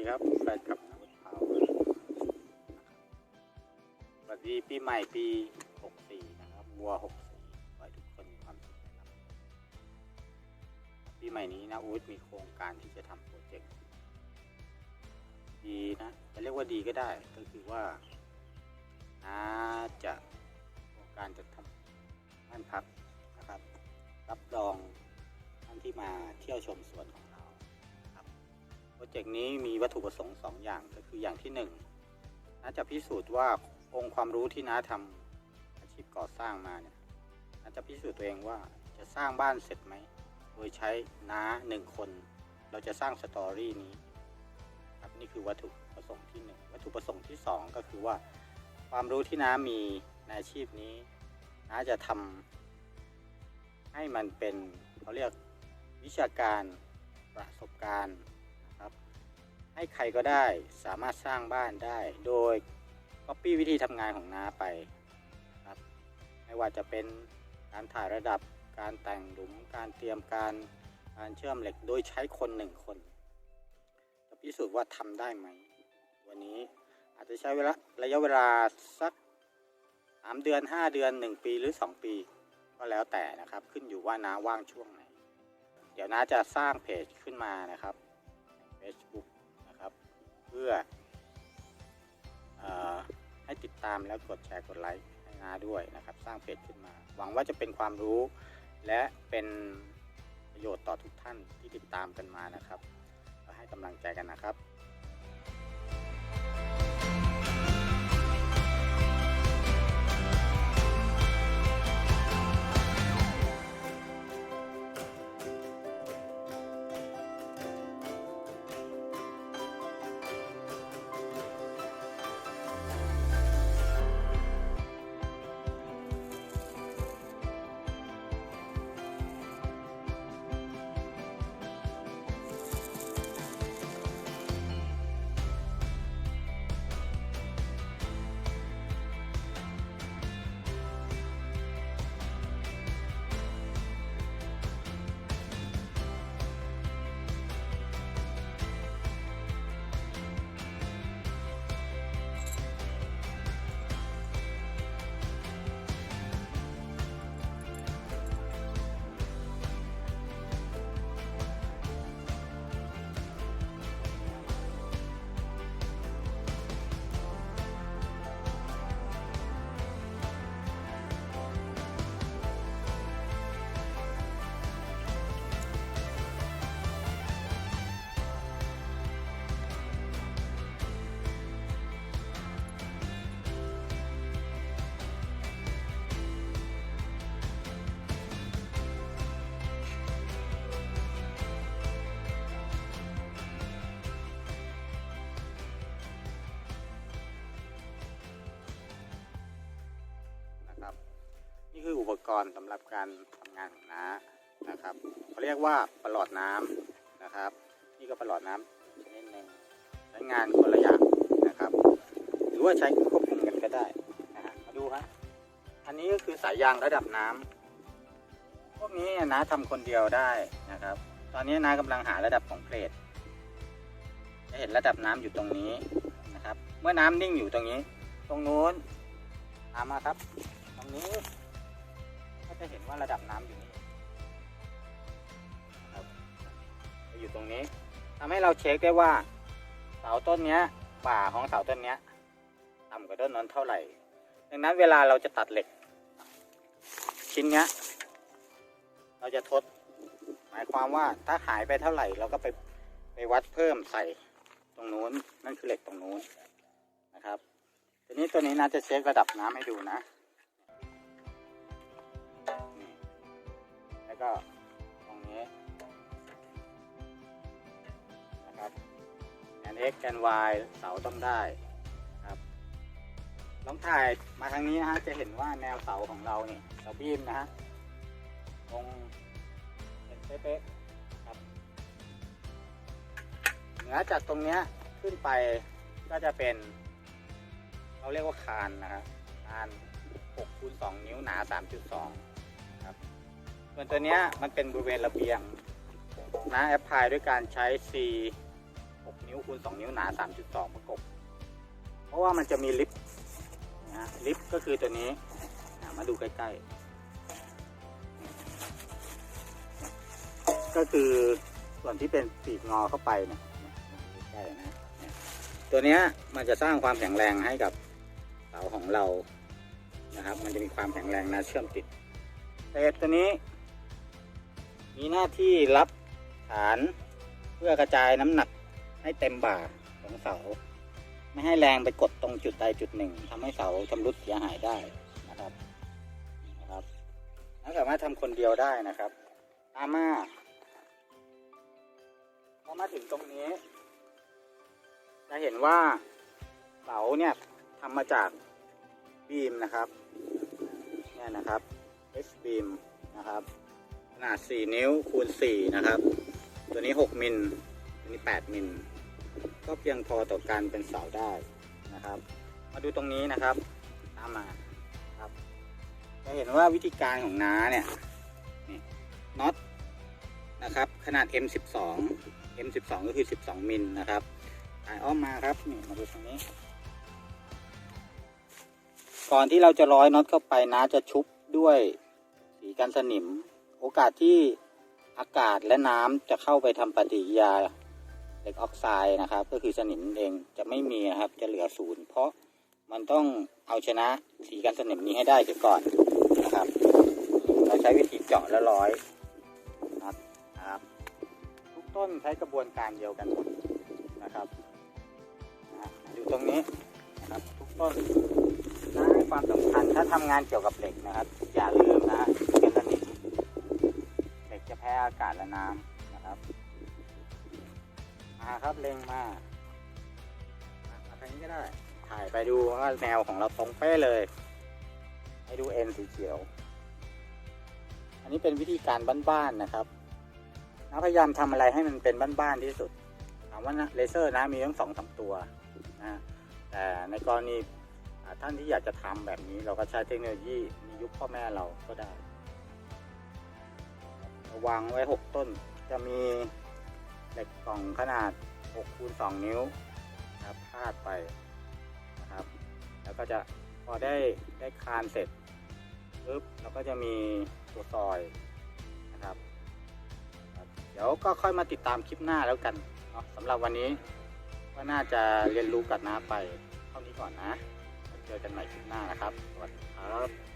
ดีครับแฟนคลับสวัสดีปีใหม่ปี 64 นะครับวัว 64ขอให้ทุกคนมีความสุขนะครับ ปีใหม่นี้นะอูดมีโครงการที่จะทำโปรเจกต์ดีนะจะเรียกว่าดีก็ได้ ก็คือว่าน่าจะโครงการจะทำบ้านพักนะครับ รับรองท่านที่มาเที่ยวชมสวนของ รเจกต์นี้มีวัตถุประสงค์สองอย่างก็คืออย่างที่หนึ่งน้าจะพิสูจน์ว่าองค์ความรู้ที่น้าทำอาชีพก่อสร้างมาเนี่ยน้าจะพิสูจน์ตัวเองว่าจะสร้างบ้านเสร็จไหม โดยใช้น้าหนึ่งคน เราจะสร้างสตอรี่นี้ครับนี่คือวัตถุประสงค์ที่หนึ่งวัตถุประสงค์ที่สองก็คือว่า ความรู้ที่น้ามีในอาชีพนี้น้าจะทำให้มันเป็นเขาเรียกวิชาการประสบการณ์ ให้ใครก็ได้สามารถสร้างบ้านได้ โดย Copy วิธีทำงานของน้าไปครับไม่ว่าจะเป็นการถ่ายระดับการแต่งหลุมการเตรียมการการเชื่อมเหล็กโดยใช้คนหนึ่งคนจะพิสูจน์ว่าทำได้ไหม วันนี้อาจจะใช้เวลาระยะเวลาสัก3เดือน 5 เดือน 1 ปีหรือ 2 ปี ก็แล้วแต่นะครับขึ้นอยู่ว่าน้าว่างช่วงไหน เดี๋ยวน้าจะสร้างเพจขึ้นมานะครับ Facebook เพื่ออให้ติดตามแล้วกดแชร์กดไลค์ให้นาด้วยนะครับ สร้างเพจขึ้นมา หวังว่าจะเป็นความรู้ และเป็นประโยชน์ต่อทุกท่านที่ติดตามกันมานะครับให้กำลังใจกันนะครับ นี่คืออุปกรณ์สำหรับการทำงานของน้านะครับเขาเรียกว่าประหลอดน้ำนะครับ นี่ก็ประหลอดน้ำชนิดหนึ่งใช้งานคนละอย่างนะครับ หรือว่าใช้ควบคุมกันก็ได้นะฮะมาดูฮะอันนี้ก็คือสายยางระดับน้ำพวกนี้น้าทำคนเดียวได้นะครับ ตอนนี้น้ากำลังหาระดับของเกรดจะเห็นระดับน้ำอยู่ตรงนี้นะครับ เมื่อน้ำนิ่งอยู่ตรงนี้ ตรงนู้นตามมาครับ ตรงนี้ จะเห็นว่าระดับน้ำอยู่นี่ครับจะอยู่ตรงนี้ทำให้เราเช็คได้ว่าเสาต้นเนี้ยป่าของเสาต้นเนี้ยต่ำกว่าต้นนั้นเท่าไหร่ ดังนั้นเวลาเราจะตัดเหล็ก ชิ้นเนี้ยเราจะทด หมายความว่าถ้าหายไปเท่าไหร่เราก็ไปไปวัดเพิ่มใส่ตรงนู้นนั่นคือเหล็กตรงนู้นนะครับ ทีนี้ตัวนี้น่าจะเช็คระดับน้ำให้ดูนะ ก็ตรงนี้นะครับแกน x แกน y เสาต้องได้ครับลองถ่ายมาทางนี้นะฮะจะเห็นว่าแนวเสาของเราเนี่ยเสาบีมนะฮะตรงเป็นเป๊ะๆครับเหนือจากตรงเนี้ยขึ้นไปก็จะเป็น เราเรียกว่าคานนะครับคาน6คูณ2นิ้วหนา 3.2 ส่วนตัวเนี้ยมันเป็นบริเวณระเบียงนะแอปพลายด้วยการใช้ C 6 นิ้วคูณสองนิ้วหนาสามจุดสองประกบ เพราะว่ามันจะมีลิฟต์นะลิฟต์ก็คือตัวนี้อะมาดูใกล้ๆ ก็คือส่วนที่เป็นปีกงอเข้าไปเนี่ยเนี่ยใกล้นะตัวเนี้ยมันจะสร้างความแข็งแรงให้กับเสาของเรานะครับ มันจะมีความแข็งแรงนะเชื่อมติดเศษตัวนี้ มีหน้าที่รับฐานเพื่อกระจายน้ำหนักให้เต็มบ่าของเสา ไม่ให้แรงไปกดตรงจุดใดจุดหนึ่งทำให้เสาชำรุดเสียหายได้นะครับนะครับและสามารถทำคนเดียวได้นะครับตามมาพอมาถึงตรงนี้ จะเห็นว่าเสาเนี่ยทำมาจากบีมนะครับเนี่ยนะครับ S beam นะครับ นาด 4 นิ้วคูณ 4 นะครับ ตัวนี้ 6 มิลตัวนี้ 8 มิลก็เพียงพอต่อการเป็นเสาได้นะครับ มาดูตรงนี้นะครับตามมาครับจะเห็นว่าวิธีการของน้าเนี่ยนี่น็อตนะครับ ขนาด M12 M12 ก็คือ 12 มิลนะครับถ่ายอ้อมมาครับนี่มาดูตรงนี้ ก่อนที่เราจะร้อยน็อตเข้าไปน้าจะชุบด้วยสีกันสนิม โอกาสที่อากาศและน้ำจะเข้าไปทำปฏิกิริยาเหล็กออกไซด์นะครับ ก็คือสนิมเองจะไม่มีนะครับจะเหลือศูนย์เพราะมันต้องเอาชนะสีกันสนิมนี้ให้ได้เสียก่อนนะครับ เราใช้วิธีเจาะและร้อยนะครับครับทุกต้นใช้กระบวนการเดียวกันหมดนะครับอยู่ตรงนี้นะครับทุกต้นนะให้ความสำคัญถ้าทำงานเกี่ยวกับเหล็กนะครับ อย่าลืมนะ อากาศและน้ำนะครับ มาครับเล็งมามาทางนี้ก็ได้ ถ่ายไปดูว่าแนวของเราตรงเป๊ะเลย ให้ดูเอ็นสีเขียว อันนี้เป็นวิธีการบ้านๆนะครับนะพยายามทำอะไรให้มันเป็นบ้านๆที่สุดถามว่าเลเซอร์นะมีทั้งสองสามตัวนะแต่ในกรณีท่านที่อยากจะทำแบบนี้เราก็ใช้เทคโนโลยีในยุคพ่อแม่เราก็ได้ วางไว้ 6 ต้น จะมีเหล็กกล่องขนาด6คูณ2นิ้วนะครับพาดไปนะครับ แล้วก็จะพอได้ได้คานเสร็จปุ๊บเราก็จะมีตัวซอยนะครับ เดี๋ยวก็ค่อยมาติดตามคลิปหน้าแล้วกันเนาะสำหรับวันนี้ก็น่าจะเรียนรู้กับน้าไปเท่านี้ก่อนนะ เจอกันใหม่คลิปหน้านะครับ สวัสดีครับ